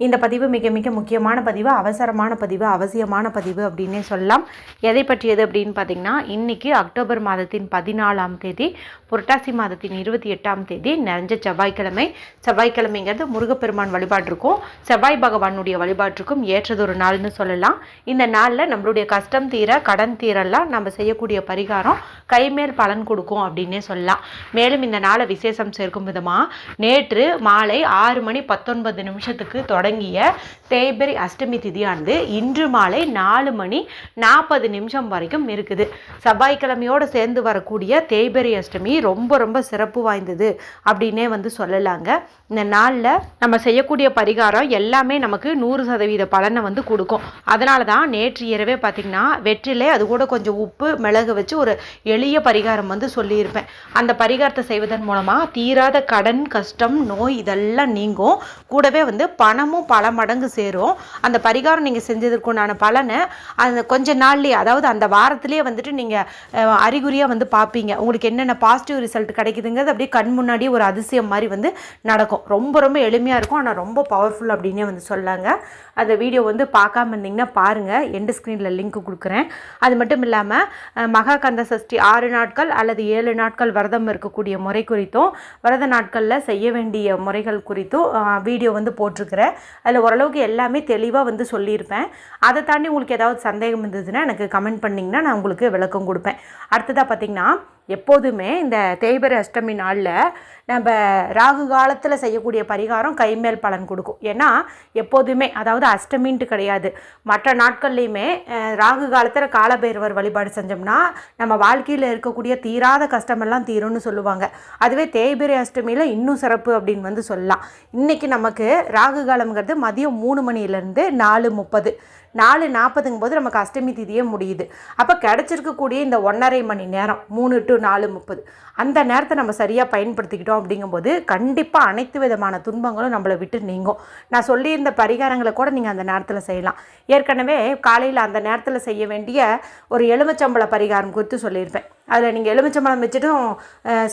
இந்த பதிவு மிக மிக முக்கியமான பதிவு அவசரமான பதிவு அவசியமான பதிவு அப்படின்னே சொல்லலாம். எதை பற்றியது அப்படின்னு பார்த்தீங்கன்னா இன்றைக்கி அக்டோபர் மாதத்தின் பதினாலாம் தேதி புரட்டாசி மாதத்தின் இருபத்தி எட்டாம் தேதி நிறைஞ்ச செவ்வாய்க்கிழமை. செவ்வாய்க்கிழமைங்கிறது முருகப்பெருமான் வழிபாட்டிற்கும் இருக்கும் செவ்வாய் பகவானுடைய வழிபாட்டுக்கும் ஏற்றதொரு நாள்னு சொல்லலாம். இந்த நாளில் நம்மளுடைய கஷ்டம் தீர கடன் தீரெல்லாம் நம்ம செய்யக்கூடிய பரிகாரம் கைமேல் பலன் கொடுக்கும் அப்படின்னே சொல்லலாம். மேலும் இந்த நாளை விசேஷம் சேர்க்கும் விதமாக நேற்று மாலை ஆறு மணி பத்தொன்பது நிமிஷத்துக்கு தொடங்கிய தேய்பெரி அஷ்டமி திதியானது இன்று மாலை நாலு மணி நாற்பது நிமிஷம் வரைக்கும் இருக்குது. செவ்வாய்க்கிழமையோடு சேர்ந்து வரக்கூடிய தேய்பெரி அஷ்டமி ரொம்ப ரொம்ப சிறப்பு வாய்ந்தது அப்படின்னே வந்து சொல்லலாங்க. இந்த நாளில் நம்ம செய்யக்கூடிய பரிகாரம் எல்லாமே நமக்கு நூறு சதவீத பலனை வந்து கொடுக்கும். அதனால தான் நேற்று இரவே பார்த்திங்கன்னா வெற்றிலே அது கூட கொஞ்சம் உப்பு மிளகு வச்சு ஒரு எளிய பரிகாரம் வந்து சொல்லியிருப்பேன். அந்த பரிகாரத்தை செய்வதன் மூலமாக தீராத கடன் கஷ்டம் நோய் இதெல்லாம் நீங்கும். கூடவே வந்து பணமும் பல மடங்கு சேரும். அந்த பரிகாரம் நீங்கள் செஞ்சதற்குண்டான பலனை அந்த கொஞ்ச நாள்லேயே அதாவது அந்த வாரத்திலேயே வந்துட்டு நீங்கள் அறிகுறியாக வந்து பார்ப்பீங்க உங்களுக்கு என்னென்ன பாசிட்டிவ் ரிசல்ட் கிடைக்குதுங்கிறது அப்படியே கண் முன்னாடியே ஒரு அதிசயம் மாதிரி வந்து நடக்கும். ரொம்ப ரொம்ப எளிமையாக இருக்கும். ஆனால் ரொம்ப பவர்ஃபுல் அப்படின்னே வந்து சொல்லாங்க. அந்த வீடியோ வந்து பார்க்காம இருந்தீங்கன்னா பாருங்கள் எண்டு ஸ்க்ரீனில் லிங்க் கொடுக்குறேன். அது மட்டும் இல்லாமல் மகாகந்த சஷ்டி ஆறு நாட்கள் அல்லது ஏழு நாட்கள் விரதம் இருக்கக்கூடிய முறை குறித்தும் விரத நாட்களில் செய்ய வேண்டிய முறைகள் குறித்தும் வீடியோ வந்து போட்டிருக்கிறேன். அதில் ஓரளவுக்கு எல்லாமே தெளிவாக வந்து சொல்லியிருப்பேன். அதை தாண்டி உங்களுக்கு ஏதாவது சந்தேகம் இருந்ததுன்னா எனக்கு கமெண்ட் பண்ணிங்கன்னா நான் உங்களுக்கு விளக்கம் கொடுப்பேன். அடுத்ததாக பார்த்திங்கன்னா எப்போதுமே இந்த தேய்பிரை அஷ்டமி நாளில் நம்ம ராகு காலத்தில் செய்யக்கூடிய பரிகாரம் கைமேல் பலன் கொடுக்கும். ஏன்னா எப்போதுமே அதாவது அஷ்டமின்ட்டு கிடையாது. மற்ற நாட்கள்லையுமே ராகு காலத்தில் காலபைரவர் வழிபாடு செஞ்சோம்னா நம்ம வாழ்க்கையில் இருக்கக்கூடிய தீராத கஷ்டமெல்லாம் தீரும்னு சொல்லுவாங்க. அதுவே தேய்பிரை அஷ்டமியில் இன்னும் சிறப்பு அப்படின்னு வந்து சொல்லலாம். இன்றைக்கி நமக்கு ராகு காலம்ங்கிறது மதியம் மூணு மணிலேருந்து நாலு முப்பது. நாலு நாற்பதுங்கும் போது நமக்கு அஷ்டமி திதியே முடியுது. அப்போ கிடச்சிருக்கக்கூடிய இந்த ஒன்றரை மணி நேரம் மூணு டு நாலு முப்பது அந்த நேரத்தை நம்ம சரியாக பயன்படுத்திக்கிட்டோம் அப்படிங்கும்போது கண்டிப்பாக அனைத்து விதமான துன்பங்களும் நம்மளை விட்டு நீங்கும். நான் சொல்லியிருந்த பரிகாரங்களை கூட நீங்கள் அந்த நேரத்தில் செய்யலாம். ஏற்கனவே காலையில் அந்த நேரத்தில் செய்ய வேண்டிய ஒரு எலுமிச்சம்பழ பரிகாரம் குறித்து சொல்லியிருப்பேன். அதில் நீங்கள் எலுமிச்சம்பழம் வச்சுட்டும்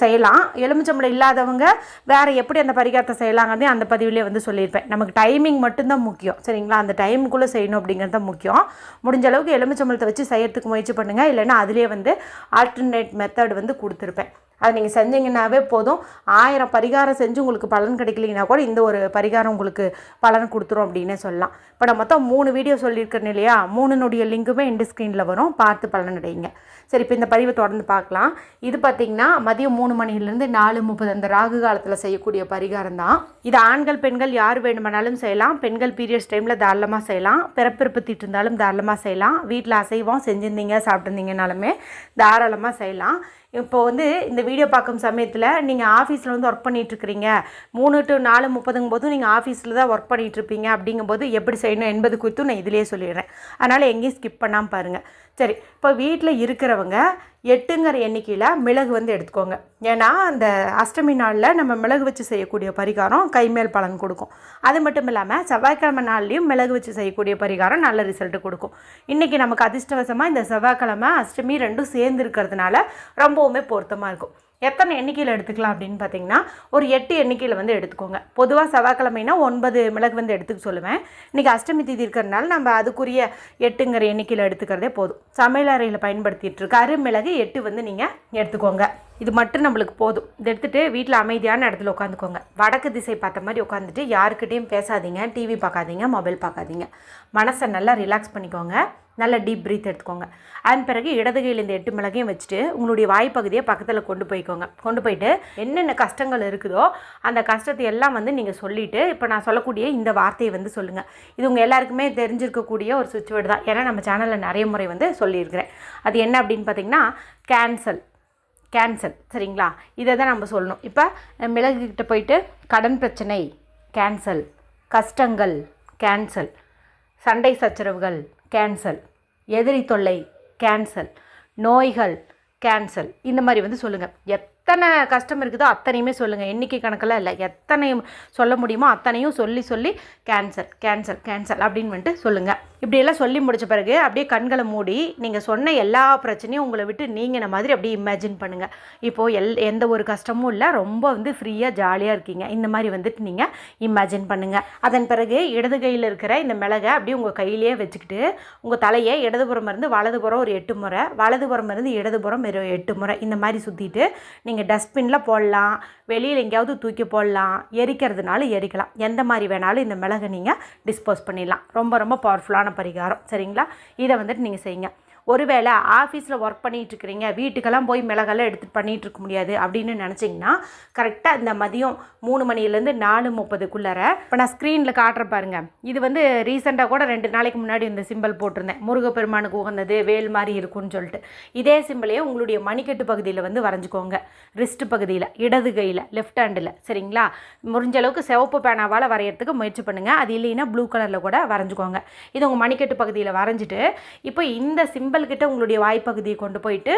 செய்யலாம். எலுமிச்சம்பழம் இல்லாதவங்க வேறு எப்படி அந்த பரிகாரத்தை செய்யலாங்கிறதே அந்த பதிவிலே வந்து சொல்லியிருப்பேன். நமக்கு டைமிங் மட்டும்தான் முக்கியம். சரிங்களா? அந்த டைமுக்குள்ளே செய்யணும் அப்படிங்கிறது தான் முக்கியம். முடிஞ்ச அளவுக்கு எலுமிச்சம்பழத்தை வச்சு செய்யறதுக்கு முயற்சி பண்ணுங்கள் இல்லைன்னா அதிலே வந்து ஆல்டர்னேட் மெத்தட் வந்து கொடுத்துருப்பேன். அதை நீங்கள் செஞ்சீங்கன்னாவே போதும். ஆயிரம் பரிகாரம் செஞ்சு உங்களுக்கு பலன் கிடைக்கலைன்னா கூட இந்த ஒரு பரிகாரம் உங்களுக்கு பலன் கொடுத்துரும் அப்படின்னே சொல்லலாம். இப்போ நான் மொத்தம் மூணு வீடியோ சொல்லியிருக்கேன் இல்லையா? மூணுனுடைய லிங்க்குமே எண்டு ஸ்க்ரீனில் வரும். பார்த்து பலன் அடையுங்க சரி இப்போ இந்த பதிவை தொடர்ந்து பார்க்கலாம். இது பார்த்திங்கன்னா மதியம் மூணு மணிலேருந்து நாலு முப்பது அந்த ராகு காலத்தில் செய்யக்கூடிய பரிகாரம் தான். இது ஆண்கள் பெண்கள் யார் வேணுமானாலும் செய்யலாம். பெண்கள் பீரியட்ஸ் டைமில் தாராளமாக செய்யலாம். பிறப்பிறப்பத்திட்டு இருந்தாலும் தாராளமாக செய்யலாம். வீட்டில் அசைவம் செஞ்சுருந்தீங்க சாப்பிட்ருந்தீங்கனாலுமே தாராளமாக செய்யலாம். இப்போ வந்து இந்த வீடியோ பார்க்கும் சமயத்தில் நீங்கள் ஆஃபீஸில் வந்து ஒர்க் பண்ணிகிட்ருக்கிறீங்க மூணு டு நாலு முப்பதுங்கும் போது நீங்கள் ஆஃபீஸில் தான் ஒர்க் பண்ணிகிட்ருப்பீங்க அப்படிங்கும்போது எப்படி செய்யணும் என்பது குறித்தும் நான் இதிலே சொல்லிடுறேன். அதனால் எங்கேயும் ஸ்கிப் பண்ணாமல் பாருங்கள் சரி இப்போ வீட்டில் இருக்கிறவங்க எட்டுங்கிற எண்ணிக்கையில் மிளகு வந்து எடுத்துக்கோங்க. ஏன்னா அந்த அஷ்டமி நாளில் நம்ம மிளகு வச்சு செய்யக்கூடிய பரிகாரம் கைமேல் பலன் கொடுக்கும். அது மட்டும் இல்லாமல் செவ்வாய்க்கிழமை நாள்லேயும் மிளகு வச்சு செய்யக்கூடிய பரிகாரம் நல்ல ரிசல்ட் கொடுக்கும். இன்றைக்கி நமக்கு அதிர்ஷ்டவசமாக இந்த செவ்வாய்க்கிழமை அஷ்டமி ரெண்டும் சேர்ந்து இருக்கிறதுனால ரொம்பவுமே பொருத்தமாக இருக்கும். எத்தனை எண்ணிக்கையில் எடுத்துக்கலாம் அப்படின்னு பார்த்தீங்கன்னா ஒரு எட்டு எண்ணிக்கையில் வந்து எடுத்துக்கோங்க. பொதுவாக செவ்வாய்க்கிழமைனா ஒன்பது மிளகு வந்து எடுத்துக்க சொல்லுவேன். இன்றைக்கி அஷ்டமி தீதி இருக்கிறதுனால நம்ம அதுக்குரிய எட்டுங்கிற எண்ணிக்கையில் எடுத்துக்கிறதே போதும். சமையல் அறையில் பயன்படுத்திட்டு இருக்க அருமிளகு எட்டு வந்து நீங்கள் எடுத்துக்கோங்க. இது மட்டும் நம்மளுக்கு போதும். இதை எடுத்துகிட்டு வீட்டில் அமைதியான இடத்துல உட்காந்துக்கோங்க. வடக்கு திசை பார்த்த மாதிரி உட்காந்துட்டு யாருக்கிட்டேயும் பேசாதீங்க டிவி பார்க்காதீங்க மொபைல் பார்க்காதீங்க. மனசை நல்லா ரிலாக்ஸ் பண்ணிக்கோங்க. நல்ல டீப் ப்ரீத் எடுத்துக்கோங்க. அதன் பிறகு இடது கையில் இந்த எட்டு மிளகையும் வச்சுட்டு உங்களுடைய வாய்ப்பகுதியை பக்கத்தில் கொண்டு போய்க்கோங்க. கொண்டு போயிட்டு என்னென்ன கஷ்டங்கள் இருக்குதோ அந்த கஷ்டத்தை எல்லாம் வந்து நீங்கள் சொல்லிவிட்டு இப்போ நான் சொல்லக்கூடிய இந்த வார்த்தையை வந்து சொல்லுங்கள் இது உங்கள் எல்லாருக்குமே தெரிஞ்சிருக்கக்கூடிய ஒரு சுவிட்ச் வேர்டு தான். ஏன்னா நம்ம சேனலில் நிறைய முறை வந்து சொல்லியிருக்கிறேன். அது என்ன அப்படின்னு பார்த்தீங்கன்னா கேன்சல் கேன்சல் சரிங்களா? இதை தான் நம்ம சொல்லணும். இப்போ மிளகுக்கிட்ட போயிட்டு கடன் பிரச்சனை கேன்சல் கஷ்டங்கள் கேன்சல் சண்டை சச்சரவுகள் கேன்சல் எதிரி தொல்லை கேன்சல் நோய்கள் கேன்சல் இந்த மாதிரி வந்து சொல்லுங்கள் எத்தனை கஷ்டம் இருக்குதோ அத்தனையுமே சொல்லுங்கள் எண்ணிக்கை கணக்கில் இல்லை. எத்தனை சொல்ல முடியுமோ அத்தனையும் சொல்லி சொல்லி கேன்சல் கேன்சல் கேன்சல் அப்படின்னு வந்துட்டு சொல்லுங்கள் இப்படியெல்லாம் சொல்லி முடிச்ச பிறகு அப்படியே கண்களை மூடி நீங்கள் சொன்ன எல்லா பிரச்சனையும் உங்களை விட்டு நீங்கின மாதிரி அப்படியே இமேஜின் பண்ணுங்கள் இப்போது எல் எந்த ஒரு கஷ்டமும் இல்லை ரொம்ப வந்து ஃப்ரீயாக ஜாலியாக இருக்கீங்க. இந்த மாதிரி வந்துட்டு நீங்கள் இமேஜின் பண்ணுங்கள் அதன் பிறகு இடது கையில் இருக்கிற இந்த மிளகை அப்படியே உங்கள் கையிலேயே வச்சுக்கிட்டு உங்கள் தலையை இடதுபுறம் இருந்து வலதுபுறம் ஒரு எட்டு முறை வலதுபுறம் இருந்து இடதுபுறம் ஒரு எட்டு முறை இந்த மாதிரி சுற்றிட்டு நீங்கள் டஸ்ட்பினில் போடலாம். வெளியில் எங்கேயாவது தூக்கி போடலாம். எரிக்கிறதுனால எரிக்கலாம். எந்த மாதிரி வேணாலும் இந்த மிளகை நீங்கள் டிஸ்போஸ் பண்ணிடலாம். ரொம்ப ரொம்ப பவர்ஃபுல்லான பரிகாரம். சரிங்களா? இதை வந்துட்டு நீங்கள் செய்யுங்க. ஒருவேளை ஆஃபீஸில் ஒர்க் பண்ணிகிட்டு இருக்கிறீங்க வீட்டுக்கெல்லாம் போய் மிளகெல்லாம் எடுத்துகிட்டு பண்ணிகிட்டு இருக்க முடியாது அப்படின்னு நினச்சிங்கன்னா கரெக்டாக இந்த மதியம் மூணு மணிலேருந்து நாலு முப்பதுக்குள்ளார இப்போ நான் ஸ்க்ரீனில் காட்டுற பாருங்க. இது வந்து ரீசெண்டாக கூட ரெண்டு நாளைக்கு முன்னாடி இந்த சிம்பிள் போட்டிருந்தேன். முருகப்பெருமானுக்கு உகந்தது வேல் மாதிரி இருக்கும்னு சொல்லிட்டு. இதே சிம்பிளையே உங்களுடைய மணிக்கட்டு பகுதியில் வந்து வரைஞ்சிக்கோங்க. ரிஸ்ட் பகுதியில் இடது கையில் லெஃப்ட் ஹேண்டில் சரிங்களா? முடிஞ்ச அளவுக்கு சிவப்பு பேனாவால் வரைகிறதுக்கு முயற்சி பண்ணுங்கள் அது இல்லைன்னா ப்ளூ கலரில் கூட வரைஞ்சிக்கோங்க. இது உங்கள் மணிக்கட்டு பகுதியில் வரைஞ்சிட்டு இப்போ இந்த சிம்பிள் கிட்ட உங்களுடைய வாய்ப்பகுதியை கொண்டு போயிட்டு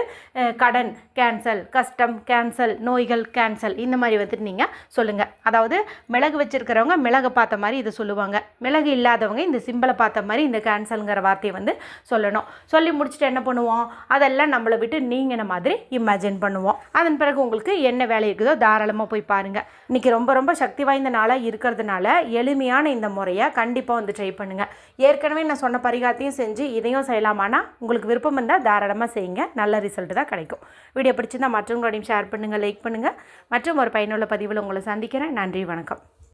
கடன் கேன்சல் கஷ்டம் கேன்சல் நோய்கள் கேன்சல் இந்த மாதிரி வந்துட்டு நீங்கள் சொல்லுங்கள் அதாவது மிளகு வச்சுருக்கிறவங்க மிளகை பார்த்த மாதிரி இதை சொல்லுவாங்க. மிளகு இல்லாதவங்க இந்த சிம்பிளை பார்த்த மாதிரி இந்த கேன்சல்ங்கிற வார்த்தையை வந்து சொல்லணும். சொல்லி முடிச்சுட்டு என்ன பண்ணுவோம்? அதெல்லாம் நம்மளை விட்டு நீங்கின மாதிரி இமேஜின் பண்ணுவோம். அதன் பிறகு உங்களுக்கு என்ன வேலை இருக்குதோ தாராளமாக போய் பாருங்கள் இன்றைக்கி ரொம்ப ரொம்ப சக்தி வாய்ந்த நாளாக இருக்கிறதுனால எளிமையான இந்த முறையை கண்டிப்பாக வந்து ட்ரை பண்ணுங்கள் ஏற்கனவே நான் சொன்ன பரிகாரத்தையும் செஞ்சு இதையும் செய்யலாமானா உங்களுக்கு விருப்பம் இருந்தால் தாராளமாக செய்யுங்க. நல்ல ரிசல்ட் தான் கிடைக்கும். வீடியோ பிடிச்சிருந்தா மற்றவங்களோடையும் ஷேர் பண்ணுங்கள் லைக் பண்ணுங்கள் மற்றும் ஒரு பயனுள்ள பதிவில் உங்களை சந்திக்கிறேன். நன்றி வணக்கம்.